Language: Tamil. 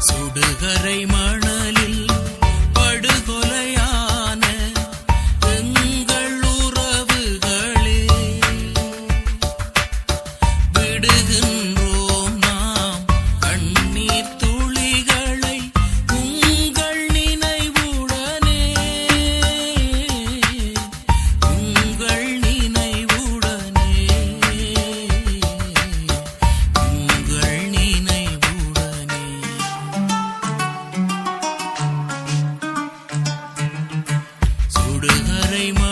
சுடுகரை மழை தொடுகரை மா